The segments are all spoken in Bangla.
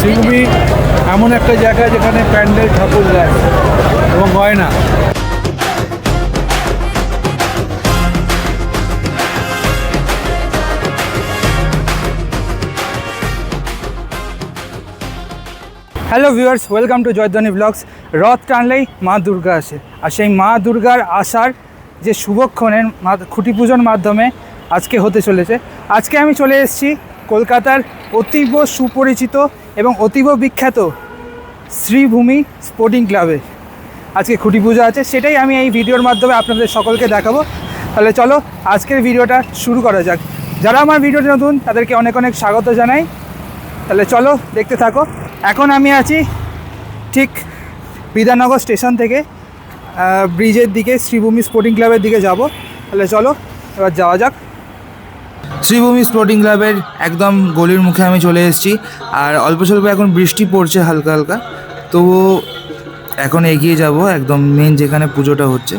শ্রীভূমি এমন একটা জায়গা যেখানে প্যান্ডেল, ঠাকুর যায় এবং হয় না। Hello viewers welcome to Joydhwani blogs রথ টানলেই মা দুর্গা আসে। আর সেই মা দুর্গার আসার যে শুভক্ষণের খুঁটি পুজোর মাধ্যমে আজকে হতে চলেছে। আজকে আমি চলে এসেছি কলকাতার অতীব সুপরিচিত এবং অতীব বিখ্যাত শ্রীভূমি স্পোর্টিং ক্লাবে। আজকে খুঁটি পুজো আছে, সেটাই আমি এই ভিডিওর মাধ্যমে আপনাদের সকলকে দেখাবো। তাহলে চলো, আজকের ভিডিওটা শুরু করা যাক। যারা আমার ভিডিওটি নতুন, তাদেরকে অনেক অনেক স্বাগত জানাই। তাহলে চলো, দেখতে থাকো। এখন আমি আছি ঠিক বিধাননগর স্টেশন থেকে ব্রিজের দিকে, শ্রীভূমি স্পোর্টিং ক্লাবের দিকে যাব। তাহলে চলো, এবার যাওয়া যাক। শ্রীভূমি স্পোর্টিং ক্লাবের একদম গলির মুখে আমি চলে এসেছি। আর অল্প স্বল্প এখন বৃষ্টি পড়ছে হালকা হালকা। তবুও এখন এগিয়ে যাব একদম মেন যেখানে পুজোটা হচ্ছে।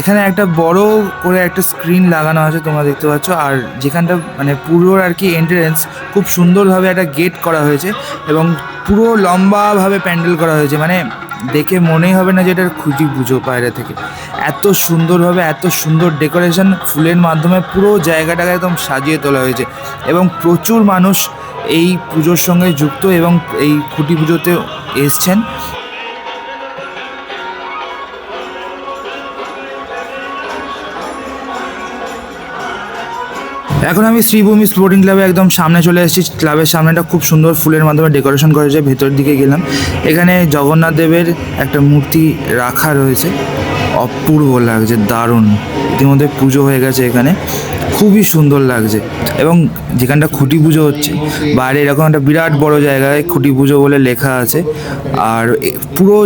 এখানে একটা বড় করে একটা স্ক্রিন লাগানো আছে, তোমরা দেখতে পাচ্ছ। আর যেখানটা মানে পুরো আর কি এন্ট্রেন্স খুব সুন্দরভাবে একটা গেট করা হয়েছে এবং পুরো লম্বাভাবে প্যান্ডেল করা হয়েছে। মানে দেখে মনেই হবে না যে এটার খুঁটি পুজো বাইরে থেকে। এত সুন্দরভাবে, এত সুন্দর ডেকোরেশন ফুলের মাধ্যমে পুরো জায়গাটাকে একদম সাজিয়ে তোলা হয়েছে এবং প্রচুর মানুষ এই পুজোর সঙ্গে যুক্ত এবং এই খুঁটি পুজোতে এসছেন। এখন আমি শ্রীভূমি স্পোর্টিং ক্লাবে একদম সামনে চলে এসেছি। ক্লাবের সামনেটা খুব সুন্দর ফুলের মাধ্যমে ডেকোরেশন করা হয়েছে, ভেতর দিকে গেলাম। এখানে জগন্নাথ দেবের একটা মূর্তি রাখা রয়েছে। অপূর্ব লাগছে, দারুণ। ইতিমধ্যে পুজো হয়ে গেছে এখানে। খুবই সুন্দর লাগছে। এবং যেখানটা খুঁটি পুজো হচ্ছে, বাইরে এরকম একটা বিরাট বড় জায়গায় খুঁটি পুজো বলে লেখা আছে। আর পুরো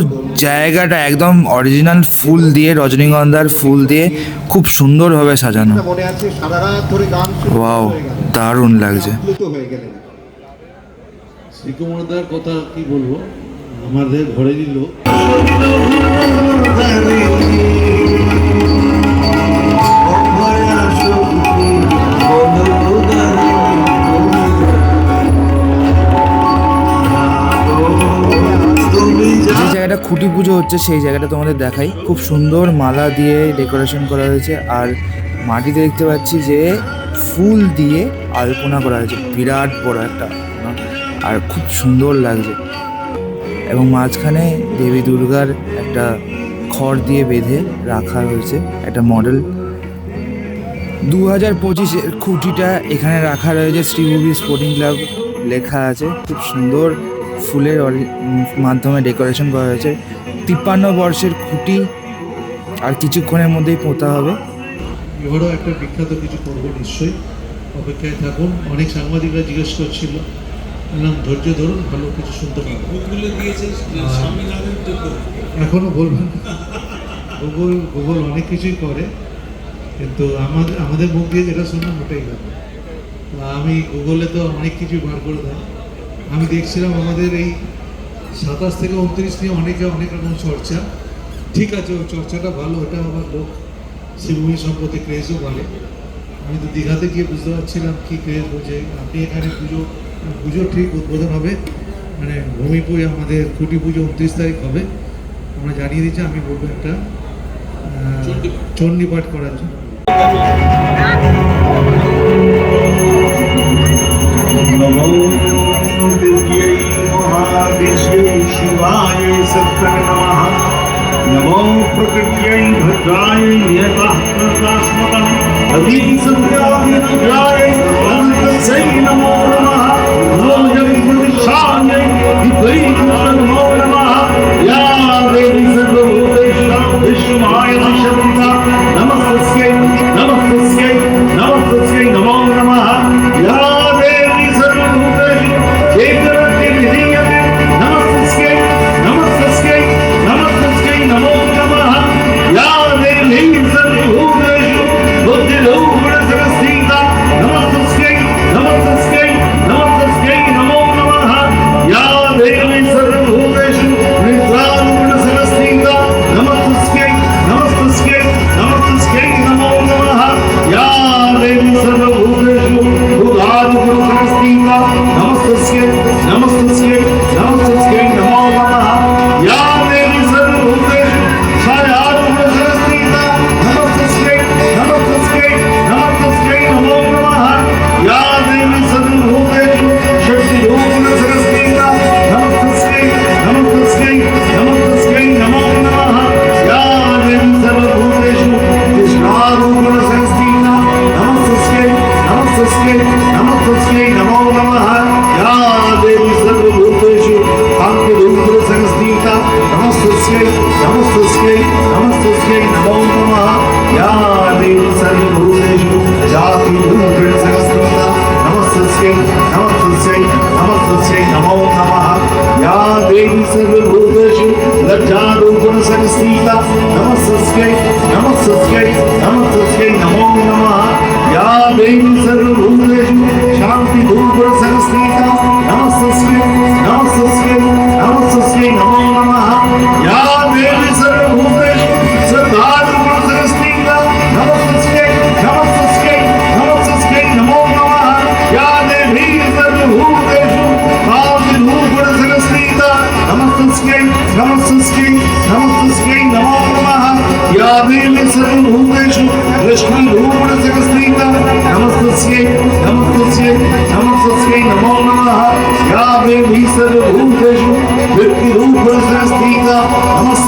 জায়গাটা একদম অরিজিনাল ফুল দিয়ে, রজনীগন্ধার ফুল দিয়ে খুব সুন্দরভাবে সাজানো। ওয়াও, দারুণ লাগছে। কথা কি বলব? আমাদের ঘরে নিল জায়গাটা পুজো হচ্ছে সেই জায়গাটা তোমাদের দেখাই। খুব সুন্দর মালা দিয়ে ডেকোরেশন করা হয়েছে আর মাটিতে দেখতে পাচ্ছি যে ফুল দিয়ে আলপনা করা হয়েছে। বিরাট বড় একটা আর খুব সুন্দর লাগছে। এবং মাঝখানে দেবী দুর্গার একটা খড় দিয়ে বেঁধে রাখা হয়েছে একটা মডেল। দু হাজার পঁচিশের খুঁটিটা এখানে রাখা রয়েছে। শ্রীভূমি স্পোর্টিং ক্লাব লেখা আছে। খুব সুন্দর ফুলের অরি- মাধ্যমে ডেকোরেশন করা হয়েছে। তিপ্পান্ন বর্ষের খুঁটি আর কিছুক্ষণের মধ্যেই পোতা হবে। এবারও একটা বিখ্যাত কিছু করব নিশ্চয়ই। অপেক্ষায় থাকুন। অনেক সাংবাদিকরা জিজ্ঞেস করছিল। বললাম ধৈর্য ধরুন ভালো কিছু শুনতে পাবো। এখনও বলবেন গুগল গুগল অনেক কিছুই করে কিন্তু আমাদের আমাদের মুখ দিয়ে যেটা শুনলাম ওটাই হবে। আমি গুগলে তো অনেক কিছু বার করে দেয়। আমি দেখছিলাম আমাদের এই সাতাশ থেকে উনত্রিশ নিয়ে অনেকে অনেক রকম চর্চা। ঠিক আছে ওই চর্চাটা ভালো ওটা আবার লোক শিবভূমি সম্পত্তি ক্রেজও বলে। আমি তো দীঘাতে গিয়ে বুঝতে পারছিলাম কী ক্রেজ বলছে আপনি এখানে পুজো পুজো ঠিক উদ্বোধন হবে মানে ভূমি পুজো আমাদের কুটি পুজো উনত্রিশ তারিখ হবে। আমরা জানিয়ে দিচ্ছি আমি বলব একটা আহ, চণ্ডী পাঠ করার জন্য। नमो विद्यै महादेश्यै शिवाय सत्र नमः नमो प्रकृत्यै भद्राय यतः प्रकाशमतः अधीसंध्याभिरुद्राय धनसै नमो नमः नमो जगन्मृतिशान्यै विद्वैतनमो नमः या देवी सर्वभूतेषां विष्णुमाय नमस्तस्यै सर्वभूते शांति धूप संस्कृता नमस्तस्वे नमस्तस्वे नमस्तस्वे नमो नमः या देवी सर्वभूते सदारु संस्कृता नमस्तस्वे नमस्तस्वे नमस्तस्वे नमो नमः या देवी सर्वभूतेषु शांति धूप संस्कृता नमस्तस्वे नमस्तस्वे नमस्तस्वे नमो नमः या देवी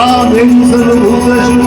देवी सर्वभूतेषु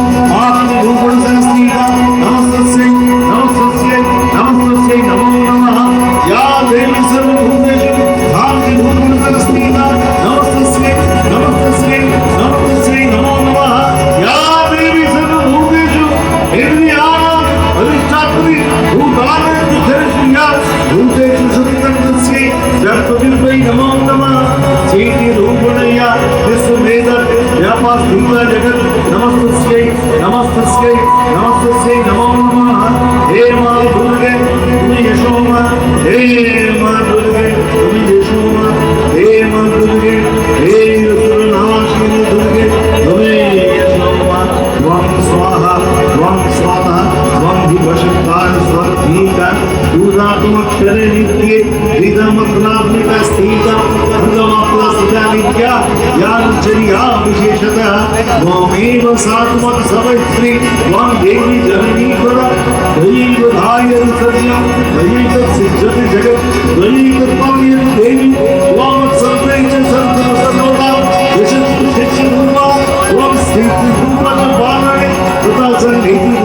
नमस्तस्यै नमस्तस्यै नमो नमः हे मा दुर्गे तुमि यशो मा हे मा दुर्गे तुमि यशो मा हे मा दुर्गे हे असुरनाशिनी दुर्गे तुमि यशो मा त्वं स्वाहा त्वं स्वाहा त्वं हि दिवशकार स्वधीका दूरात्मक्षरे नित्ये वेदमग्नात्मिका स्थिता ीत्या याचर्या विशेषतः त्वमेव सात्मन् समस्त्री त्वं देवी जननी पद त्वयैवधाय सर्वं त्वयैकसिद्ध्यति जगत् त्वयैकत्वं यद्देवी त्वामत्सर्वे च सन्तमसर्वदां यशस्वरूपा त्वं स्थितिरूपा च पालने तथा सन्निधि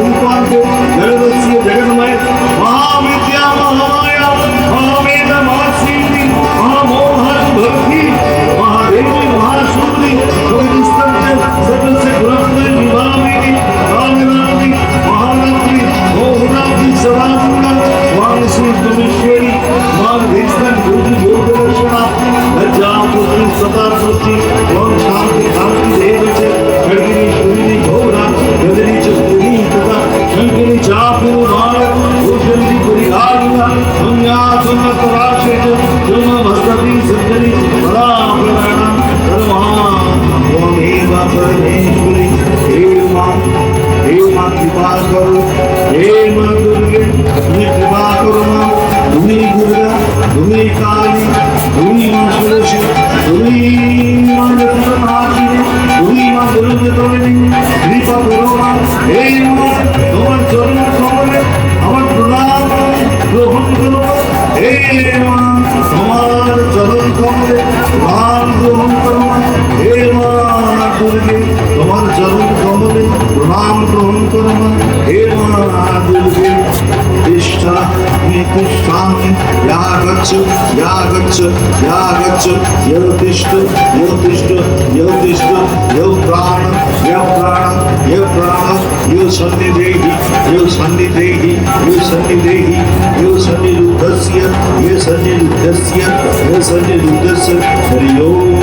प्राण यो प्राण यो सन्निधेहि यो सन्निधेहि यो सन्निधेहि यो सन्निरुद्धस्य ये सन्निरुद्धस्य ये सन्निरुद्धस्य हरि ओम्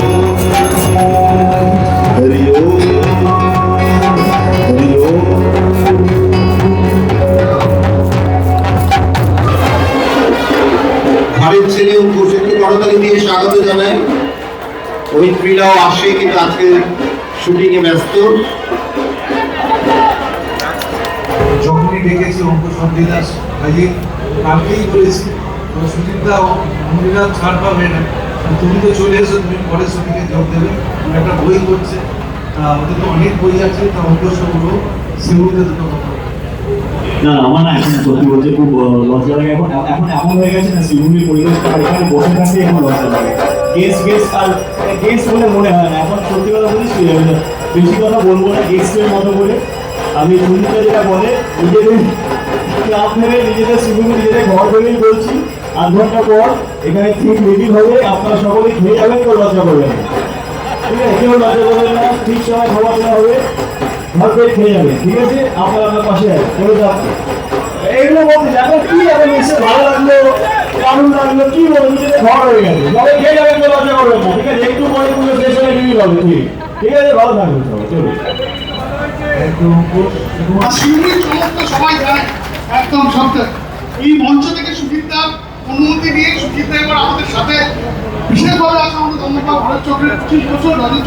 हरि ओम् हरि ओम् ঘরের ছেলেও বসে একটু করতালি দিয়ে স্বাগত জানায় অভিনেত্রীরাও আসে কিন্তু আজকে শুটিং এ ব্যস্ত ডেকেছি অঙ্ক সন্ধিদাস ভাইয়ে কালকেই বলেছি সুচিন্তা মন্দিরা ছাড় পাবে না। তুমি তো চলে এসো, তুমি পরে শুটিংয়ে যোগ দেবে। একটা বই করছে। ওদের অনেক বই আছে, তা অঙ্ক সবগুলো সেগুলোতে দুটো না আমার না এখন এমন হয়ে গেছে না গেস আর মনে হয় না। এখন সত্যি কথা বলি বেশি কথা বলব না গেস্টের মতো বলে আমি সুনীতা যেটা বলে নিজেদের ক্লাব ভেবে নিজেদের সুইমিং নিজেদের ঘর ভেবেই বলছি, আধ ঘণ্টা পর এখানে ঠিক রেডি হবে, আপনারা সকলে খেয়ে যাবেন, কেউ লজ্জা করবেন ঠিক আছে? কেউ লজ্জা করবেন না, ঠিক সময় খাবার দেওয়া হবে, ঘর পেয়ে খেয়ে যাবে ঠিক আছে? আপনারা আপনার পাশে আছে করে যান। এইগুলো বলতে জানো কি এখন এসে ভালো লাগল কেমন লাগল, কি বলব, নিজেদের ঘর হয়ে গেছে। সবাই খেয়ে যাবেন, কেউ লজ্জা করবেন না, ঠিক আছে? একটু পরে পুজো শেষ হয়ে রিভিউ হবে, ঠিক। ঠিক আছে? ভালো থাকবেন সবাই, চলুন। সবাই জানে একদম সত্য। এই মঞ্চ থেকে অনুমতি এবার আমাদের সাথে বিশেষভাবে আমাদের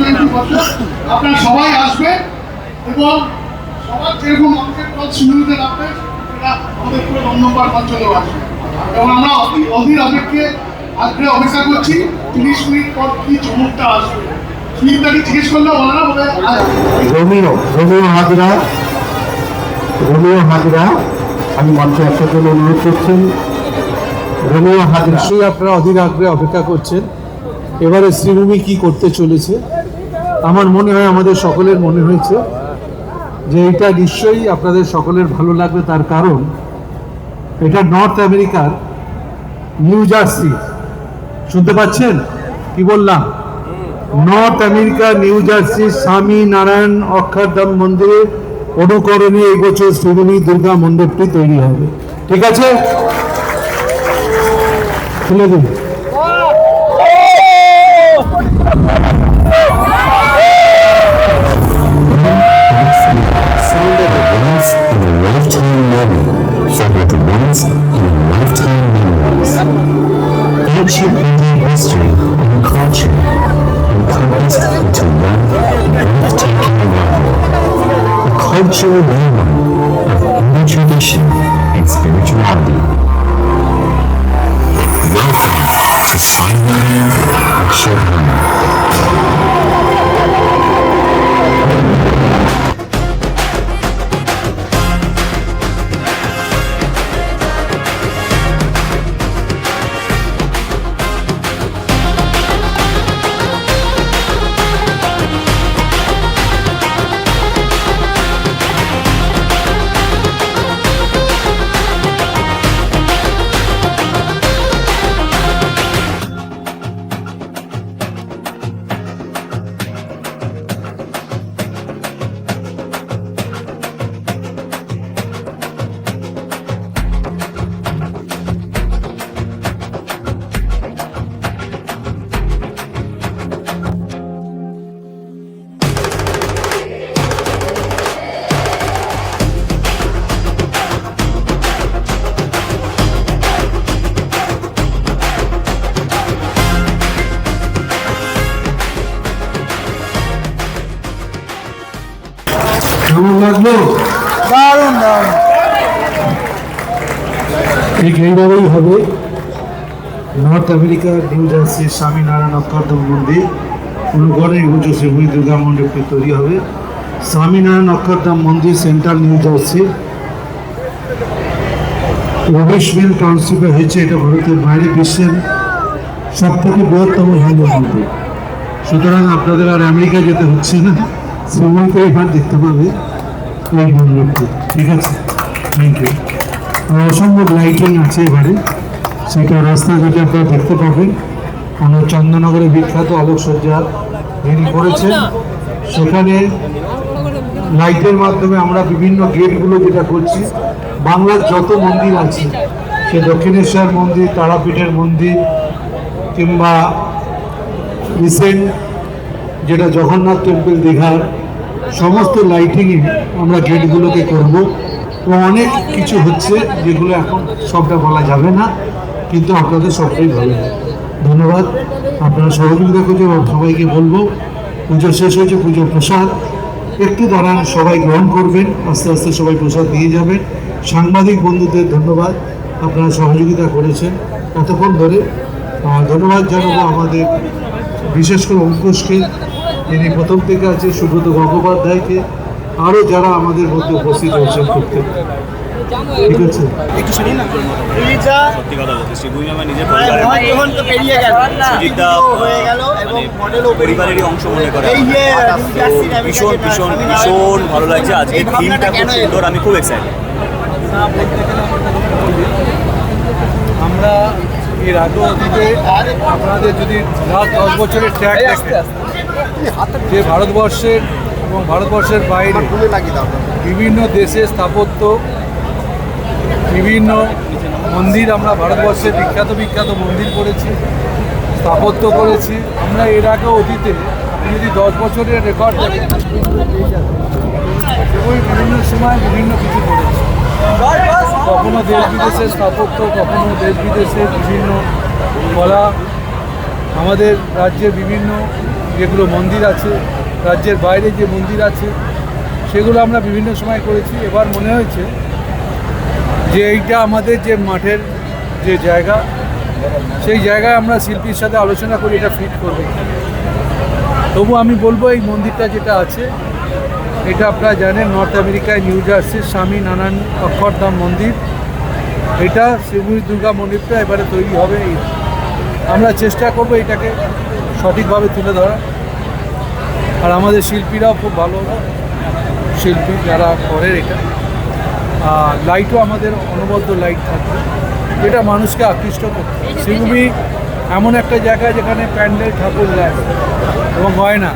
আপনারা সবাই আসবে এবং সবার যেরকম অঙ্কের পথ শিউলিতে রাখবে আমাদের মঞ্চলেও আসবে এবং আমরা অধীর অপেক্ষে আজকে অপেক্ষা করছি, তিরিশ মিনিট পর কি চমকটা আসবে। সুচিত্রাকে জিজ্ঞেস করলে বলে না বলে আজ Romeo Romeo Hazra Romeo Hazra আমি মঞ্চে আসার জন্য অনুরোধ করছেন। রোমিও হাজরা। নিশ্চয়ই আপনারা অধীর আগ্রহে অপেক্ষা করছেন। এবারে শ্রীভূমি কি করতে চলেছে? আমার মনে হয় আমাদের সকলের মনে হয়েছে যে এটা নিশ্চয়ই আপনাদের সকলের ভালো লাগবে। তার কারণ এটা নর্থ আমেরিকার নিউ জার্সি। শুনতে পাচ্ছেন? কি বললাম? নর্থ আমেরিকা, নিউ জার্সি, স্বামী নারায়ণ অক্ষরধাম মন্দিরে অনুকরণে এই বছর শ্রীভূমি দুর্গা মণ্ডপটি তৈরি হবে। ঠিক আছে? খুলে দিন। Sound of the 21 bem. কেমন লাগল? দারুণ দারুণ। ঠিক এইভাবেই হবে। নর্থ আমেরিকার নিউ জার্সি স্বামীনারায়ণ অক্ষরধাম মন্দির অনুগড়ে এবছর শ্রীভূমি দুর্গা মণ্ডপটি তৈরি হবে। স্বামীনারায়ণ অক্ষরধাম মন্দির সেন্ট্রাল নিউ জার্সি। রমেশভিল টাউনশিপে হয়েছে এটা ভারতের বাইরে বিশ্বের সব থেকে বৃহত্তম হিন্দু মন্দির। সুতরাং আপনাদের আর আমেরিকা যেতে হচ্ছে না। শ্রীভূমিতে এবার দেখতে পাবে। এই মন্দিরটি ঠিক আছে? থ্যাংক ইউ অসম্ভব লাইটিং আছে এবারে। সেটা রাস্তাঘাটে আপনারা দেখতে পাবেন। আমরা চন্দননগরে বিখ্যাত আলোকসজ্জা যিনি করেছেন, সেখানে লাইটের মাধ্যমে আমরা বিভিন্ন গেটগুলো যেটা করছি, বাংলার যত মন্দির আছে, সে দক্ষিণেশ্বর মন্দির, তারাপীঠের মন্দির, কিংবা রিসেন্ট যেটা জগন্নাথ টেম্পল দীঘার সমস্ত লাইটিংয়ে আমরা গেটগুলোকে করব। অনেক কিছু হচ্ছে যেগুলো এখন সবটা বলা যাবে না, কিন্তু আপনাদের সবটাই ভালো ধন্যবাদ। আপনারা সহযোগিতা করছে এবং সবাইকে বলব, পুজো শেষ হয়েছে, পুজোর প্রসাদ। একটু দাঁড়ান, সবাই গ্রহণ করবেন, আস্তে আস্তে সবাই প্রসাদ দিয়ে যাবেন। সাংবাদিক বন্ধুদের ধন্যবাদ, আপনারা সহযোগিতা করেছেন। এতক্ষণ ধরে ধন্যবাদ জানাব আমাদের বিশেষ করে অঙ্কুশকে। যিনি প্রথম থেকে আছে সুব্রত গঙ্গোপাধ্যায়কে। আরও যারা আমাদের মধ্যে উপস্থিত হয়েছেন প্রত্যেক ঠিক আছে সত্যি কথা বলতে শ্রীভূমি আমার নিজের পরিবারের সুজিতদা মানে পরিবারেরই অংশ মনে করে ভীষণ ভীষণ ভীষণ ভালো লাগছে। আজকে থিমটা খুব সুন্দর আমি খুব এক্সাইটেড আমরা এর আগে অতীতে আপনাদের যদি লাস্ট দশ বছরের ট্র্যাক দেখেন যে ভারতবর্ষের এবং ভারতবর্ষের বাইরে বিভিন্ন দেশে স্থাপত্য, বিভিন্ন মন্দির আমরা ভারতবর্ষে বিখ্যাত বিখ্যাত মন্দির করেছি, স্থাপত্য করেছি। আমরা এর আগে অতীতে যদি দশ বছরের রেকর্ড দেখেন বিভিন্ন সময় বিভিন্ন কিছু করেছি। কখনো দেশ বিদেশের স্থাপত্য, কখনো দেশ বিদেশের বিভিন্ন কলা, আমাদের রাজ্যে বিভিন্ন যেগুলো মন্দির আছে, রাজ্যের বাইরে যে মন্দির আছে, সেগুলো আমরা বিভিন্ন সময় করেছি। এবার মনে হয়েছে যে এইটা আমাদের যে মাঠের যে জায়গা, সেই জায়গায় আমরা শিল্পীর সাথে আলোচনা করি এটা ফিট করব। তবু আমি বলব, এই মন্দিরটা যেটা আছে, এটা আপনারা জানেন, নর্থ আমেরিকায় নিউ জার্সির স্বামী নানান অক্ষরধাম মন্দির। এটা শিবুই দুর্গা মন্দিরটা এবারে তৈরি হবে। আমরা চেষ্টা করব এটাকে সঠিকভাবে তুলে ধরা। আর আমাদের শিল্পীরাও খুব ভালো শিল্পী যারা করে এটা। আর লাইটও আমাদের অনবদ্য লাইট থাকবে। এটা মানুষকে আকৃষ্ট করতে শিল্পী এমন একটা জায়গা যেখানে প্যান্ডেল ঠাকুর যায় এবং হয় না।